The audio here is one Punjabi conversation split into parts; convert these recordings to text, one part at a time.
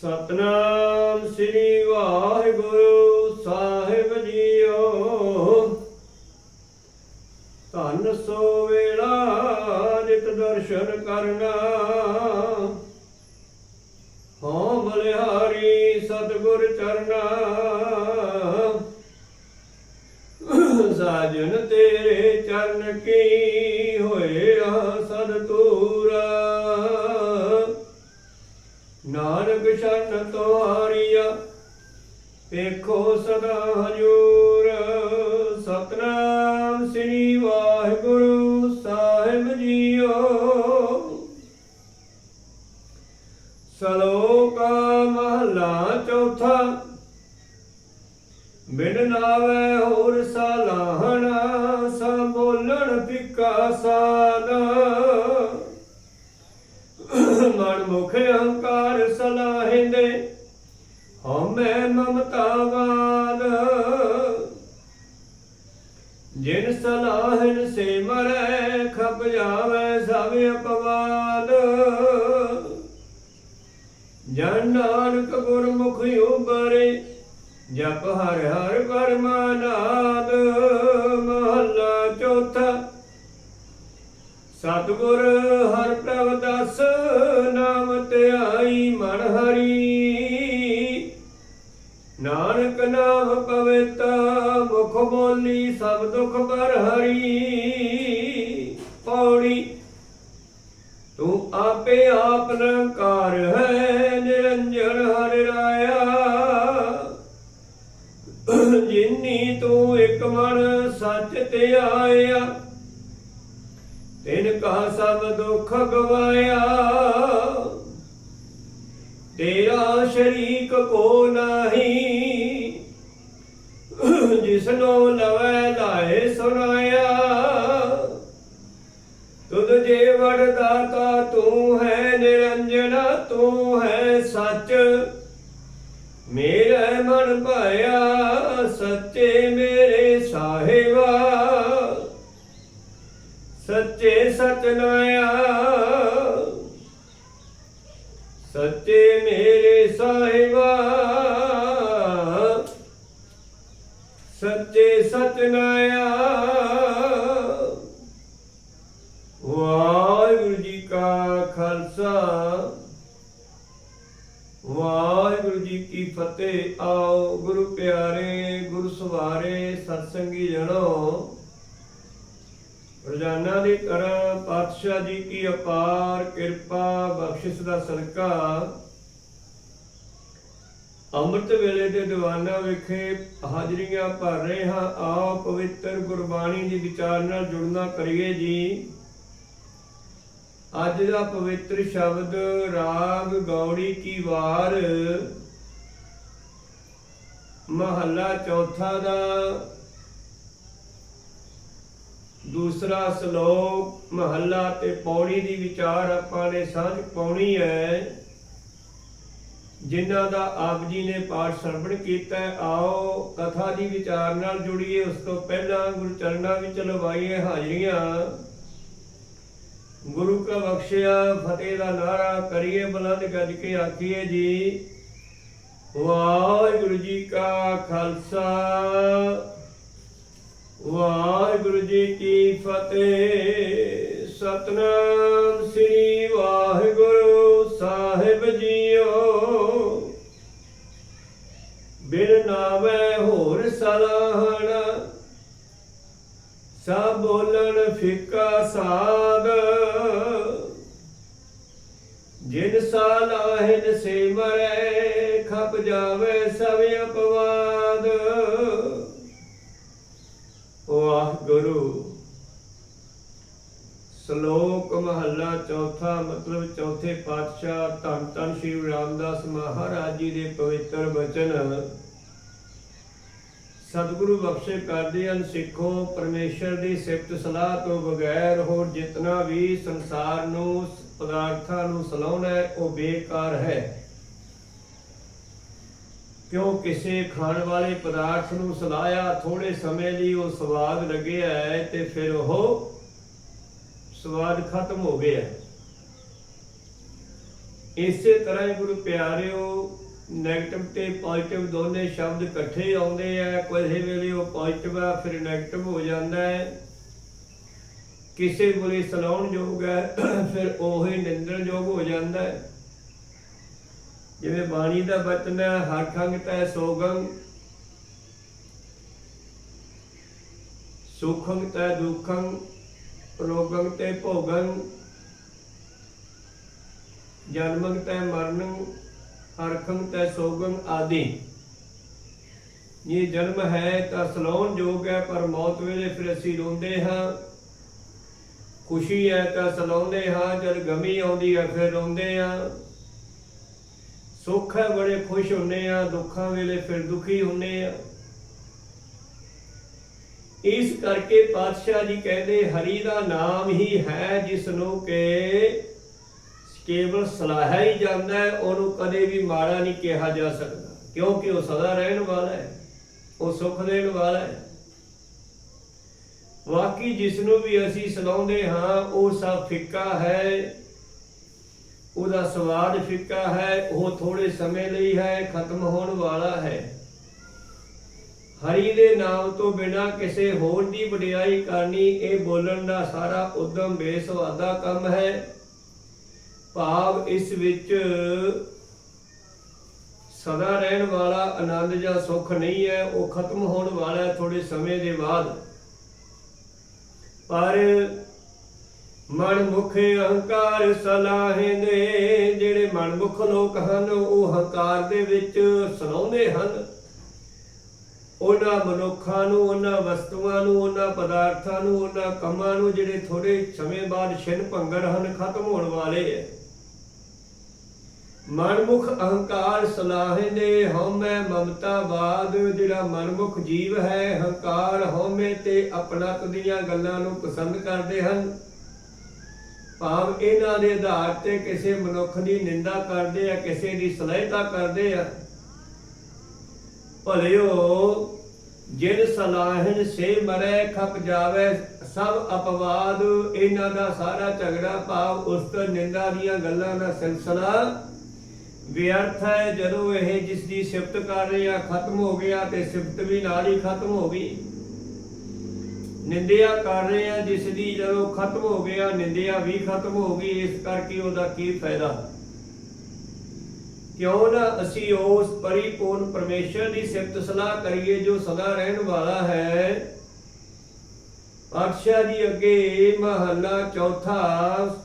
ਸਤਨਾਮ ਸ੍ਰੀ ਵਾਹਿਗੁਰੂ ਸਾਹਿਬ ਜੀਓ। ਧੰਨ ਸੋ ਵੇਲਾ ਨਿਤ ਦਰਸ਼ਨ ਕਰਨਾ। ਹਉ ਬਲਿਹਾਰੀ ਸਤਿਗੁਰ ਚਰਨਾ। ਸਾਜਨ ਤੇਰੇ ਚਰਨ ਕੀ ਹੋਇਆ ਸਦ ਬੋਲਣ ਫਿੱਕਾ ਮਨ ਮੁਖ ਅਹੰਕਾਰ ਸਲਾਹਿੰਦੇ ਹਉਮੈ ਮਮਤਾਵਾਦ ਜਿਨ ਸਲਾਹਨ ਸੇ ਮਰੈ ਖਪ ਜਾਵੇ ਸਭ ਅਪਵਾਦ ਜਨ ਨਾਨਕ ਗੁਰਮੁਖ ਉਬਰੇ ਜਪ ਹਰ ਹਰ ਪਰਮਾਨਾਦ ਸਤਿਗੁਰ, ਹਰ ਪ੍ਰਭ ਦਸ ਨਾਮ ਧਿਆਈ ਮਨ ਹਰੀ। ਨਾਨਕ ਨਾਮ ਪਵਿੱਤ ਮੁਖ ਬੋਲੀ ਸਭ ਦੁਖ ਪਰ ਹਰੀ। ਪੌੜੀ, ਤੂੰ ਆਪੇ ਆਪ ਨਿਰੰਕਾਰ ਹੈ, ਨਿਰੰਜਨ ਹਰਿ ਰਾਇਆ। ਜਿਨੀ ਤੂੰ ਇੱਕ ਮਨ ਸੱਚ ਤੇ ਆਇਆ ਸਭ ਦੁੱਖ ਗਵਾਇਆ। ਤੇਰਾ ਸ਼ਰੀਕ ਕੋ ਨਹੀਂ। ਜਿਸਨੋ ਲਵੈ ਲਾਏ ਸੁਨਾਇਆ ਤੁਧ ਜੇ ਵਰਦਾਤਾ ਤੂੰ ਹੈ ਸੱਚੇ ਸਚ ਨਾਇਆ ਵਾਹਿਗੁਰੂ ਜੀ ਕਾ ਖਾਲਸਾ। ਵਾਹਿਗੁਰੂ ਜੀ ਕੀ ਫਤਿਹ। ਆਓ ਗੁਰੂ ਪਿਆਰੇ, ਗੁਰੂ ਸਵਾਰੇ, ਸਤਸੰਗੀ ਜਣੋ। ਰੋਜ਼ਾਨਾ ਦੀ ਤਰ੍ਹਾਂ ਪਾਤਸ਼ਾਹ ਜੀ ਕੀ ਅਪਾਰ ਕਿਰਪਾ, ਬਖਸ਼ਿਸ਼ ਦਾ ਸਦਕਾ ਅੰਮ੍ਰਿਤ ਵੇਲੇ ਦੇ ਦੀਵਾਨਾਂ ਵਿਖੇ ਹਾਜ਼ਰੀਆਂ ਭਰ ਰਹੇ ਹਾਂ। ਆਓ ਪਵਿੱਤਰ ਗੁਰਬਾਣੀ ਦੀ ਵਿਚਾਰ ਨਾਲ ਜੁੜਨਾ ਕਰੀਏ ਜੀ। ਅੱਜ ਦਾ ਪਵਿੱਤਰ ਸ਼ਬਦ, ਰਾਗ ਗੌੜੀ ਕੀ ਵਾਰ? ਮਹੱਲਾ ਚੌਥਾ ਦਾ। ਦੂਸਰਾ ਸ਼ਲੋਕ, ਮਹੱਲਾ ਤੇ ਪੌੜੀ ਦੀ ਵਿਚਾਰ ਆਪਾਂ ਨੇ ਸਾਂਝ ਪਾਉਣੀ ਹੈ। ਜਿਨ੍ਹਾਂ ਦਾ ਆਪ ਜੀ ਨੇ ਪਾਠ ਸਰਵਣ ਕੀਤਾ ਆਓ ਕਥਾ ਦੀ ਵਿਚਾਰ ਨਾਲ ਜੁੜੀਏ। ਉਸ ਤੋਂ ਪਹਿਲਾਂ ਗੁਰੂ ਚਰਨਾਂ ਵਿੱਚ ਲਵਾਈਏ ਹਾਜ਼ਰੀਆਂ। ਗੁਰੂ ਕਾ ਬਖਸ਼ਿਆ, ਫਤਿਹ ਦਾ ਨਾਰਾ ਕਰੀਏ, ਬੁਲੰਦ ਗੱਜ ਕੇ ਆਖੀਏ ਜੀ, ਵਾਹਿਗੁਰੂ ਜੀ ਕਾ ਖਾਲਸਾ, ਵਾਹਿਗੁਰੂ ਜੀ ਕੀ ਫਤਿਹ। ਸਤਨਾਮ ਸ੍ਰੀ ਵਾਹਿਗੁਰੂ ਸਾਹਿਬ ਜੀਓ ਬਿਨ ਨਾਮੈ ਹੋਰ ਸਲਾਹਣਾ ਸਭ ਬੋਲਣ ਫਿੱਕਾ ਜਿਨ ਸਾਲਾਹਿਨ ਸੇ ਮਰੈ, ਖਪ ਜਾਵੇ ਸਭ ਅਪਵਾਦ। ਵਾਹਿਗੁਰੂ, ਸ਼ਲੋਕ ਮਹੱਲਾ ਚੌਥਾ, ਮਤਲਬ ਚੌਥੇ ਪਾਤਸ਼ਾਹ ਧੰਨ ਧੰਨ ਸ਼੍ਰੀ ਰਾਮਦਾਸ ਮਹਾਰਾਜ ਜੀ ਦੇ ਪਵਿੱਤਰ ਬਚਨ ਸਤਿਗੁਰੂ ਬਖਸ਼ੇ ਕਰਦੇ ਹਨ ਸਿੱਖੋ, ਪਰਮੇਸ਼ਰ ਦੀ ਸਿਫਤ ਸਲਾਹ ਤੋਂ ਬਗੈਰ ਹੋਰ ਜਿਤਨਾ ਵੀ ਸੰਸਾਰ ਨੂੰ ਪਦਾਰਥਾਂ ਨੂੰ ਸਲਾਉਣਾ ਉਹ ਬੇਕਾਰ ਹੈ। ਕਿਉਂ ਕਿਸੇ ਖਾਣ ਵਾਲੇ ਪਦਾਰਥ ਨੂੰ ਸਲਾਇਆ ਥੋੜੇ ਸਮੇਂ ਲਈ ਉਹ ਸਵਾਦ ਲੱਗਿਆ ਹੈ ਤੇ ਫਿਰ ਉਹ ਸਵਾਦ ਖਤਮ ਹੋ ਗਿਆ ਇਸੇ ਤਰ੍ਹਾਂ ਗੁਰੂ ਪਿਆਰਿਓ 네ਗੇਟਿਵ ਤੇ ਪੋਜ਼ਿਟਿਵ ਦੋਨੇ ਸ਼ਬਦ ਇਕੱਠੇ ਆਉਂਦੇ ਆ, ਕਿਸੇ ਵੇਲੇ ਉਹ ਪੋਜ਼ਿਟਿਵ ਆ, ਫਿਰ 네ਗੇਟਿਵ ਹੋ ਜਾਂਦਾ ਹੈ। ਕਿਸੇ ਵੇਲੇ ਸਲਾਉਣ ਯੋਗ ਹੈ, ਫਿਰ ਉਹੀ ਨਿੰਦਣ ਯੋਗ ਹੋ ਜਾਂਦਾ ਹੈ। ਜਿਵੇਂ ਬਾਣੀ ਦਾ ਬਚਨ ਹੈ, ਹਰ ਖੰਗ ਤੈ ਸੋਗੰ ਸੁਖੰ ਤੈ ਦੁਖੰ ਰੋਗੰ ਤੇ ਭੋਗੰ ਜਨਮੰ ਤੈ ਮਰਨੰ ਹਰਖੰ ਤੈ ਸੋਗੰ ਆਦਿ। ਇਹ ਜਨਮ ਹੈ ਤਾਂ ਸਲਾਉਣ ਯੋਗ ਹੈ, ਪਰ ਮੌਤ ਵੇਲੇ ਫਿਰ ਅਸੀਂ ਰੋਂਦੇ ਹਾਂ। ਖੁਸ਼ੀ ਹੈ ਤਾਂ ਸਲਾਉਂਦੇ ਹਾਂ, ਜਦ ਗਮੀ ਆਉਂਦੀ ਹੈ ਫਿਰ ਰੋਂਦੇ ਹਾਂ। ਸੁੱਖ ਹੈ ਬੜੇ ਖੁਸ਼ ਹੁੰਨੇ ਆ ਦੁੱਖਾਂ ਵੇਲੇ ਫਿਰ ਦੁਖੀ ਹੁੰਨੇ ਆ ਇਸ ਕਰਕੇ ਪਾਤਸ਼ਾਹ ਜੀ ਕਹਿੰਦੇ, ਹਰੀ ਦਾ ਨਾਮ ਹੀ ਹੈ ਜਿਸ ਨੂੰ ਕਿ ਕੇਵਲ ਸਲਾਹਿਆ ਹੀ ਜਾਂਦਾ ਹੈ, ਉਹਨੂੰ ਕਦੇ ਵੀ ਮਾੜਾ ਨਹੀਂ ਕਿਹਾ ਜਾ ਸਕਦਾ। ਕਿਉਂਕਿ ਉਹ ਸਦਾ ਰਹਿਣ ਵਾਲਾ ਹੈ, ਉਹ ਸੁੱਖ ਦੇਣ ਵਾਲਾ ਹੈ। ਵਾਕੀ ਜਿਸ ਨੂੰ ਵੀ ਅਸੀਂ ਸੁਣਾਉਂਦੇ ਹਾਂ, ਉਹ ਸਭ ਫਿੱਕਾ ਹੈ, ਉਹਦਾ ਸਵਾਦ ਫਿੱਕਾ ਹੈ, ਉਹ ਥੋੜੇ ਸਮੇਂ ਲਈ ਹੈ, ਖਤਮ ਹੋਣ ਵਾਲਾ ਹੈ। ਹਰੀ ਦੇ ਨਾਮ ਤੋਂ ਬਿਨਾ ਕਿਸੇ ਹੋਰ ਦੀ ਵਡਿਆਈ ਕਰਨੀ, ਇਹ ਬੋਲਣ ਦਾ ਸਾਰਾ ਉਦਮ ਬੇਸਵਾਦਾ ਕੰਮ ਹੈ। ਭਾਵ ਇਸ ਵਿੱਚ ਸਦਾ ਰਹਿਣ ਵਾਲਾ ਆਨੰਦ ਜਾਂ ਸੁੱਖ ਨਹੀਂ ਹੈ, ਉਹ ਖਤਮ ਹੋਣ ਵਾਲਾ ਹੈ ਥੋੜੇ ਸਮੇਂ ਦੇ ਬਾਅਦ। ਪਰ ਮਨ ਮੁਖ ਅਹੰਕਾਰ ਸਲਾਹਿੰਦੇ ਜਿਹੜੇ ਮਨਮੁਖ ਲੋਕ ਹਨ, ਉਹ ਹੰਕਾਰ ਦੇ ਵਿੱਚ ਸਲਾਉਂਦੇ ਹਨ। ਉਹਨਾਂ ਮਨੁੱਖਾਂ ਨੂੰ, ਉਹਨਾਂ ਵਸਤੂਆਂ ਨੂੰ, ਉਹਨਾਂ ਪਦਾਰਥਾਂ ਨੂੰ, ਉਹਨਾਂ ਕੰਮਾਂ ਨੂੰ, ਜਿਹੜੇ ਥੋੜੇ ਸਮੇਂ ਬਾਅਦ ਛਿਨ ਭੰਗਰ ਹਨ, ਖਤਮ ਹੋਣ ਵਾਲੇ ਹੈ। ਮਨਮੁਖ ਅਹੰਕਾਰ ਸਲਾਹਿੰਦੇ ਹਉਮੈ ਮਮਤਾਵਾਦ ਜਿਹੜਾ ਮਨਮੁਖ ਜੀਵ ਹੈ, ਹੰਕਾਰ ਹਉਮੈ ਤੇ ਆਪਣਤ ਦੀਆਂ ਗੱਲਾਂ ਨੂੰ ਪਸੰਦ ਕਰਦੇ ਹਨ। ਭਾਵ ਇਹਨਾਂ ਦੇ ਆਧਾਰ ਤੇ ਕਿਸੇ ਮਨੁੱਖ ਦੀ ਨਿੰਦਾ ਕਰਦੇ ਆ, ਕਿਸੇ ਦੀ ਸਲਾਹਤਾ ਕਰਦੇ ਆ। ਭਲਿਓ, ਜਿਨ ਸਲਾਹਨ ਸੇ ਮਰੈ ਖਪ ਜਾਵੇ, ਸਭ ਅਪਵਾਦ, ਇਹਨਾਂ ਦਾ ਸਾਰਾ ਝਗੜਾ ਭਾਵ ਉਸ ਤੋਂ ਨਿੰਦਾ ਦੀਆਂ ਗੱਲਾਂ ਦਾ ਸਿਲਸਿਲਾ ਵਿਅਰਥ ਹੈ ਜਦੋਂ ਇਹ ਜਿਸ ਦੀ ਸਿਫਤ ਕਰ ਰਿਹਾ ਖਤਮ ਹੋ ਗਿਆ ਤੇ ਸਿਫਤ ਵੀ ਨਾਲ ਹੀ ਖਤਮ ਹੋ ਗਈ। ਨਿੰਦਿਆ ਕਰ ਰਹੇ ਆ, ਜਿਸ ਦੀ ਜਦੋਂ ਖਤਮ ਹੋ ਗਿਆ, ਨਿੰਦਿਆ ਵੀ ਖਤਮ ਹੋ ਗਈ, ਇਸ ਕਰਕੇ ਉਹਦਾ ਕੀ ਫਾਇਦਾ? ਕਿਉਂ ਨਾ ਅਸੀਂ ਉਸ ਪਰਿਪੂਰਨ ਪਰਮੇਸ਼ਰ ਦੀ ਸਿਫਤ ਸਲਾਹ ਕਰੀਏ, ਜੋ ਸਦਾ ਰਹਿਣ ਵਾਲਾ ਹੈ। ਪਾਤਸ਼ਾਹ ਜੀ ਅੱਗੇ ਮਹੱਲਾ ਚੌਥਾ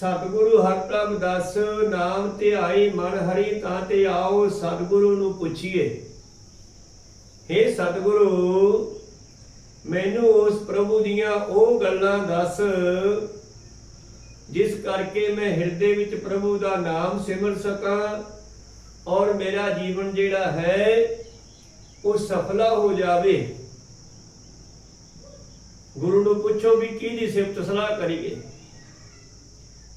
ਸਤਿਗੁਰੂ ਹਰ ਪ੍ਰਭ ਦਸ, ਨਾਮ ਧਿਆਈ ਮਨ ਹਰੀ ਤਾਂ ਤੇ ਆਓ ਸਤਿਗੁਰੂ ਨੂੰ ਪੁੱਛੀਏ। हे ਸਤਿਗੁਰੂ, ਮੈਨੂੰ ਉਸ ਪ੍ਰਭੂ ਦੀਆਂ ਉਹ ਗੱਲਾਂ ਦੱਸ, ਜਿਸ ਕਰਕੇ ਮੈਂ ਹਿਰਦੇ ਵਿੱਚ ਪ੍ਰਭੂ ਦਾ ਨਾਮ ਸਿਮਰ ਸਕਾਂ ਔਰ ਮੇਰਾ ਜੀਵਨ ਜਿਹੜਾ ਹੈ, ਉਹ ਸਫਲਾ ਹੋ ਜਾਵੇ। ਗੁਰੂ ਨੂੰ ਪੁੱਛੋ ਵੀ ਕਿਹਦੀ ਸਿਫਤ ਸਲਾਹ ਕਰੀਏ।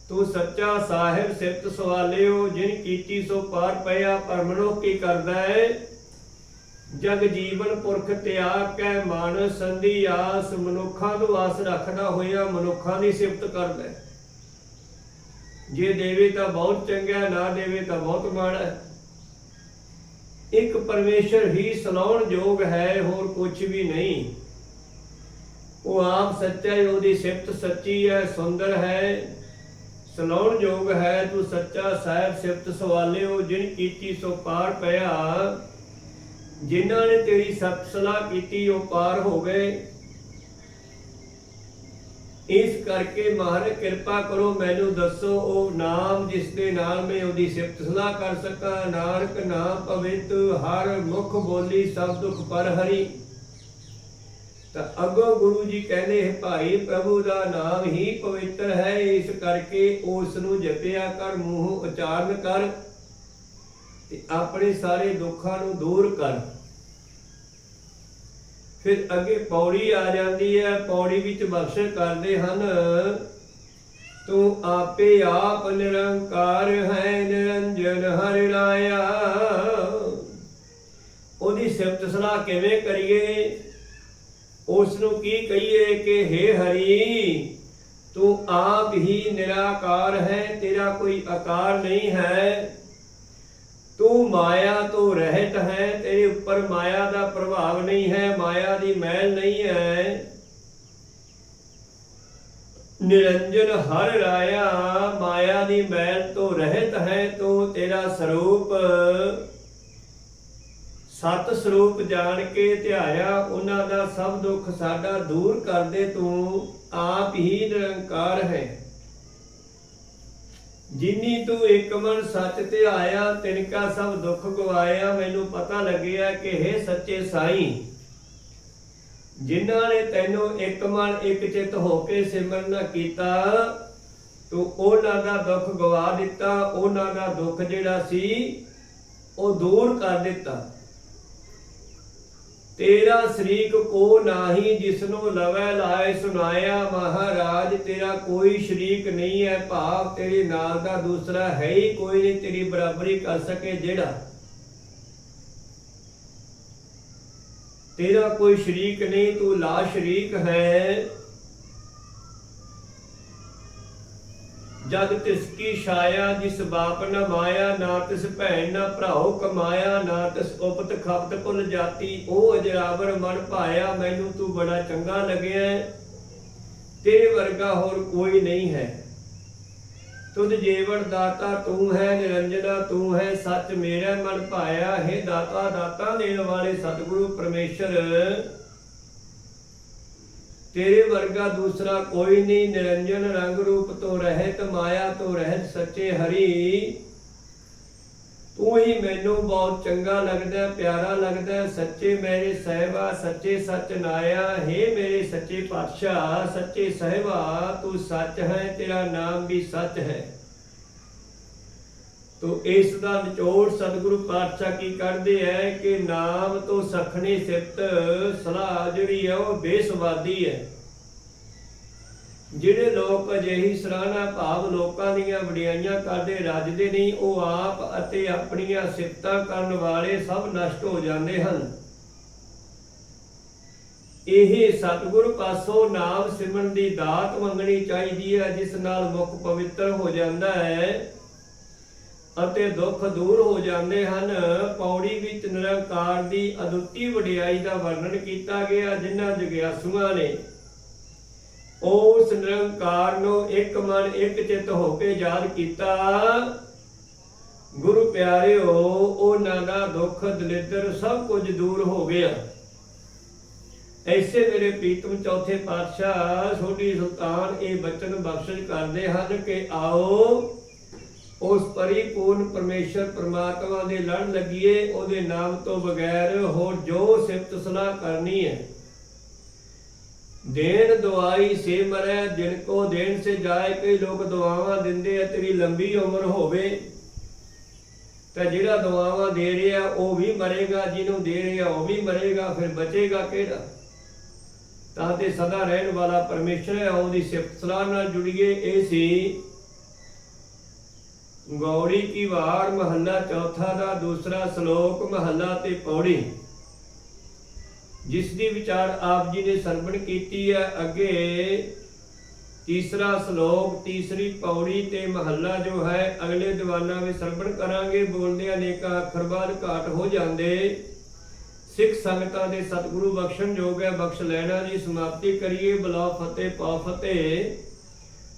ਤੂੰ ਸੱਚਾ ਸਾਹਿਬ ਸਿਫਤ ਸਵਾਲਿਓ, ਜਿਨ ਕੀਤੀ ਸੋ ਪਾਰ ਪਿਆ ਪਰਮਨੋ ਕੀ ਕਰਦਾ ਹੈ ਜਗ ਜੀਵਨ ਪੁਰਖ ਤਿਆਗ ਮਨ, ਸੰਧੀ ਆਸ ਮਨੁੱਖਾਂ ਤੋਂ ਆਸ ਰੱਖਦਾ ਹੋਇਆ ਮਨੁੱਖਾਂ ਦੀ ਸਿਫਤ ਕਰਦਾ ਹੈ ਜੇ ਦੇਵੇ ਤਾਂ ਬਹੁਤ ਚੰਗਾ, ਨਾ ਦੇਵੇ ਤਾਂ ਬਹੁਤ ਮਾੜਾ ਹੈ ਇੱਕ ਪਰਮੇਸ਼ਰ ਹੀ ਸੁਣਾਉਣ ਯੋਗ ਹੈ, ਹੋਰ ਕੁਝ ਵੀ ਨਹੀਂ। ਉਹ ਆਪ ਸੱਚਾ ਹੈ ਉਹਦੀ ਸਿਫਤ ਸੱਚੀ ਹੈ, ਸੁੰਦਰ ਹੈ। ਸੁਣਾਉਣ ਯੋਗ ਹੈ ਤੂੰ ਸੱਚਾ ਸਾਹਿਬ ਸਿਫਤ ਸਵਾਲਿਓ, ਜਿਨ ਕੀਤੀ ਸੋ ਪਾਰ ਪਿਆ। ਜਿਨ੍ਹਾਂ ਨੇ ਤੇਰੀ ਸਤ ਸਲਾਹ ਕੀਤੀ, ਉਹ ਪਾਰ ਹੋ ਗਏ ਇਸ ਕਰਕੇ ਮਹਾਰਾਜ, ਕਿਰਪਾ ਕਰੋ, ਮੈਨੂੰ ਦੱਸੋ ਉਹ ਨਾਮ ਜਿਸ ਦੇ ਨਾਲ ਮੈਂ ਉਹਦੀ ਸਿਫਤ ਸਲਾਹ ਕਰ ਸਕਾਂ। ਨਾਨਕ ਨਾਮ ਪਵਿੱਤ, ਹਰ ਮੁਖ ਬੋਲੀ ਸਭ ਦੁਖ ਪਰ ਹਰੀ। ਤਾਂ ਅੱਗੋਂ ਗੁਰੂ ਜੀ ਕਹਿੰਦੇ, ਭਾਈ ਪ੍ਰਭੂ ਦਾ ਨਾਮ ਹੀ ਪਵਿੱਤਰ ਹੈ, ਇਸ ਕਰਕੇ ਉਸ ਨੂੰ ਜਪਿਆ ਕਰ, ਮੂੰਹ ਉਚਾਰਨ ਕਰ ਤੇ ਆਪਣੇ ਸਾਰੇ ਦੁੱਖਾਂ ਨੂੰ ਦੂਰ ਕਰ। ਫਿਰ ਅੱਗੇ ਪੌੜੀ ਆ ਜਾਂਦੀ ਹੈ, ਪੌੜੀ ਵਿੱਚ ਬਖਸ਼ਿਸ਼ ਕਰਦੇ ਹਨ, ਤੂੰ ਆਪੇ ਆਪ ਨਿਰੰਕਾਰ ਹੈ, ਨਿਰੰਜਨ ਹਰਿ ਲਾਇਆ ਉਹਦੀ ਸਿਫਤ ਸਲਾਹ ਕਿਵੇਂ ਕਰੀਏ? ਉਸ ਨੂੰ ਕੀ ਕਹੀਏ ਕਿ हे ਹਰੀ, ਤੂੰ ਆਪ ਹੀ ਨਿਰਾਕਾਰ ਹੈ, ਤੇਰਾ ਕੋਈ ਆਕਾਰ ਨਹੀਂ ਹੈ। ਤੂੰ ਮਾਇਆ ਤੋਂ ਰਹਿਤ ਹੈ, ਤੇਰੇ ਉੱਪਰ ਮਾਇਆ ਦਾ ਪ੍ਰਭਾਵ ਨਹੀਂ ਹੈ, ਮਾਇਆ ਦੀ ਮੈਲ ਨਹੀਂ ਹੈ। ਨਿਰੰਜਨ ਹਰ ਰਾਇਆ, ਮਾਇਆ ਦੀ ਮੈਲ ਤੋਂ ਰਹਿਤ ਹੈ, ਤੂੰ ਤੇਰਾ ਸਰੂਪ। ਸਤ ਸਰੂਪ ਜਾਣ ਕੇ ਧਿਆਇਆ, ਉਹਨਾਂ ਦਾ ਸਭ ਦੁੱਖ ਸਾਡਾ ਦੂਰ ਕਰਦੇ ਤੂੰ ਆਪ ਹੀ ਨਿਰੰਕਾਰ ਹੈ। ਜਿਨੀ ਤੂੰ ਇੱਕ ਮਨ ਸੱਚ ਤੇ ਆਇਆ ਤਿਨਕਾ ਸਭ ਦੁੱਖ ਗਵਾਇਆ, ਮੈਨੂੰ ਪਤਾ ਲੱਗਿਆ ਕਿ हे ਸੱਚੇ ਸਾਈਂ, ਜਿਨ੍ਹਾਂ ਨੇ ਤੈਨੂੰ ਇੱਕ ਮਨ ਇੱਕ ਚਿਤ ਹੋ ਕੇ ਸਿਮਰਨ ਕੀਤਾ, ਤੂੰ ਉਹਨਾਂ ਦਾ ਦੁੱਖ ਗਵਾ ਦਿੱਤਾ, ਉਹਨਾਂ ਦਾ ਦੁੱਖ ਜਿਹੜਾ ਸੀ, ਉਹ ਦੂਰ ਕਰ ਦਿੱਤਾ। ਤੇਰਾ ਸ਼ਰੀਕ ਕੋ ਨਾਹੀ ਜਿਸਨੂੰ ਲਵੈ ਲਾਏ ਸੁਨਾਇਆ ਮਹਾਰਾਜ, ਤੇਰਾ ਕੋਈ ਸ਼ਰੀਕ ਨਹੀਂ ਹੈ ਭਾਵ, ਤੇਰੇ ਨਾਲ ਦਾ ਦੂਸਰਾ ਹੈ ਹੀ ਕੋਈ ਨਹੀਂ, ਤੇਰੀ ਬਰਾਬਰੀ ਕਰ ਸਕੇ ਜਿਹੜਾ। ਤੇਰਾ ਕੋਈ ਸ਼ਰੀਕ ਨਹੀਂ, ਤੂੰ ਲਾ ਸ਼ਰੀਕ ਹੈ। ਜਗ ਤਿਸ ਕੀ ਛਾਇਆ, ਜਿਸ ਬਾਪ ਨ ਮਾਇਆ, ਨਾ ਤਿਸ ਭੈਣ ਨ ਭਰਾਓ ਕਮਾਇਆ, ਨਾ ਤਿਸ ਉਪਤ ਖਪਤ ਕੁਲ ਜਾਤੀ, ਉਹ ਅਜਰਾਵਰ ਮਨ ਭਾਇਆ, ਮੈਨੂੰ ਤੂੰ ਬੜਾ ਚੰਗਾ ਲੱਗਿਆ ਤੇਰੇ ਵਰਗਾ ਹੋਰ ਕੋਈ ਨਹੀਂ ਹੈ। ਤੁਧ ਜੀਵਨ ਦਾਤਾ ਤੂੰ ਹੈ, ਨਿਰੰਜਨਾ ਤੂੰ ਹੈ, ਸੱਚ ਮੇਰਾ ਮਨ ਭਾਇਆ। ਹੈ ਦਾਤਾ ਦਾਤਾ ਦੇਣ ਵਾਲੇ ਸਤਿਗੁਰੂ ਪਰਮੇਸ਼ਰ ਤੇਰੇ ਵਰਗਾ ਦੂਸਰਾ ਕੋਈ ਨਹੀਂ, ਨਿਰੰਜਨ ਰੰਗ ਰੂਪ ਤੋਂ ਰਹਿਤ, ਮਾਇਆ ਤੋਂ ਰਹਿਤ ਸੱਚੇ ਹਰੀ। ਤੂੰ ਹੀ ਮੈਨੂੰ ਬਹੁਤ ਚੰਗਾ ਲੱਗਦਾ, ਪਿਆਰਾ ਲੱਗਦਾ, ਸੱਚੇ ਮੇਰੇ ਸਹਿਬਾ, ਸੱਚੇ ਸੱਚ ਨਾਇਆ, ਹੈ ਮੇਰੇ ਸੱਚੇ ਪਾਤਸ਼ਾਹ, ਸੱਚੇ ਸਹਿਬਾ, ਤੂੰ ਸੱਚ ਹੈ, ਤੇਰਾ ਨਾਮ ਵੀ ਸੱਚ ਹੈ। ਤੋ ਇਸ ਦਾ ਨਿਚੋੜ ਸਤਿਗੁਰੂ ਪਾਤਸ਼ਾਹ ਕੀ ਕਰਦੇ ਹੈ ਕਿ ਨਾਮ ਤੋਂ ਸਖਣੀ ਸਿਫਤ ਸਲਾਹ ਜਿਹੜੀ ਹੈ ਉਹ ਬੇਸਵਾਦੀ ਹੈ ਜਿਹੜੇ ਲੋਕ ਅਜਿਹੀ ਸਰਾਹਨਾ ਭਾਵ ਲੋਕਾਂ ਦੀਆਂ ਵਡਿਆਈਆਂ ਕਰਦੇ ਰੱਜਦੇ ਨਹੀਂ, ਉਹ ਆਪ ਅਤੇ ਆਪਣੀਆਂ ਸਿਫਤਾਂ ਕਰਨ ਵਾਲੇ ਸਭ ਨਸ਼ਟ ਹੋ ਜਾਂਦੇ ਹਨ। ਇਹ ਸਤਿਗੁਰੂ ਪਾਸੋਂ ਨਾਮ ਸਿਮਰਨ ਦੀ ਦਾਤ ਮੰਗਣੀ ਚਾਹੀਦੀ ਹੈ ਜਿਸ ਨਾਲ ਮੁਖ ਪਵਿੱਤਰ ਹੋ ਜਾਂਦਾ ਹੈ ਅਤੇ ਦੁੱਖ ਦੂਰ ਹੋ ਜਾਂਦੇ ਹਨ। ਪੌੜੀ ਵਿੱਚ ਨਿਰੰਕਾਰ ਦੀ ਅਦੁੱਤੀ ਵਡਿਆਈ ਦਾ ਵਰਣਨ ਕੀਤਾ ਗਿਆ, ਜਿਨ੍ਹਾਂ ਜਗਿਆਸੂਆਂ ਨੇ ਉਸ ਨਿਰੰਕਾਰ ਨੂੰ ਇੱਕ ਮਨ, ਇੱਕ ਚਿੱਤ ਹੋ ਕੇ ਯਾਦ ਕੀਤਾ। ਗੁਰੂ ਪਿਆਰਿਓ, ਉਹਨਾਂ ਦਾ ਦੁੱਖ, ਦਲਿੱਦਰ ਸਭ ਕੁਝ ਦੂਰ ਹੋ ਗਿਆ। ਐਸੇ ਮੇਰੇ ਪ੍ਰੀਤਮ ਚੌਥੇ ਪਾਤਸ਼ਾਹ ਛੋਟੀ ਸੁਲਤਾਨ ਇਹ ਬਚਨ ਬਖਸ਼ਿਸ਼ ਕਰਦੇ ਹਨ ਕਿ ਆਓ ਉਸ ਪਰਿਪੂਰਨ ਪਰਮੇਸ਼ਰ ਪ੍ਰਮਾਤਮਾ ਦੇ ਲੜ ਲੱਗੀਏ, ਉਹਦੇ ਨਾਮ ਤੋਂ ਬਗੈਰ ਹੋਰ ਜੋ ਸਿਫਤ ਸਲਾਹ ਕਰਨੀ ਹੈ। ਦੇਣ ਦਵਾਈ ਸੇ ਮਰੈ, ਜਿਨ ਕੋ ਦੇਣ ਸੇ ਜਾਏ, ਕਈ ਲੋਕ ਦੁਆਵਾਂ ਦਿੰਦੇ ਆ, ਤੇਰੀ ਲੰਬੀ ਉਮਰ ਹੋਵੇ। ਤਾਂ ਜਿਹੜਾ ਦੁਆਵਾਂ ਦੇ ਰਿਹਾ, ਉਹ ਵੀ ਮਰੇਗਾ, ਜਿਹਨੂੰ ਦੇ ਰਿਹਾ, ਉਹ ਵੀ ਮਰੇਗਾ, ਫਿਰ ਬਚੇਗਾ ਕਿਹੜਾ? ਤਾਂ ਤੇ ਸਦਾ ਰਹਿਣ ਵਾਲਾ ਪਰਮੇਸ਼ਰ ਹੈ, ਉਹਦੀ ਸਿਫਤ ਸਲਾਹ ਨਾਲ ਜੁੜੀਏ, ਇਹ ਸੀ ਗੌੜੀ ਕੀ ਵਾਰ ਮਹੱਲਾ ਚੌਥਾ ਦਾ ਦੂਸਰਾ ਸ਼ਲੋਕ ਮਹੱਲਾ ਤੇ ਪੌੜੀ। ਜਿਸ ਦੀ ਵਿਚਾਰ ਆਪ ਜੀ ਨੇ ਸਰਵਣ ਕੀਤੀ ਹੈ, ਅੱਗੇ ਤੀਸਰਾ ਸ਼ਲੋਕ ਤੀਸਰੀ ਪੌੜੀ ਤੇ ਮਹੱਲਾ ਜੋ ਹੈ, ਅਗਲੇ ਦੀਵਾਨਾਂ ਵਿੱਚ ਸਰਵਣ ਕਰਾਂਗੇ ਬੋਲਦੇ ਅਨੇਕਾਂ ਅੱਖਰ ਬਾਅਦ ਘਾਟ ਹੋ ਜਾਂਦੇ। ਸਿੱਖ ਸੰਗਤਾਂ ਦੇ ਸਤਿਗੁਰੂ ਬਖਸ਼ਣ ਯੋਗ ਹੈ, ਬਖਸ਼ ਲੈਣਾ ਜੀ, ਸਮਾਪਤੀ ਕਰੀਏ ਬਲਾ ਫਤਿਹ ਪਾ ਫਤਿਹ।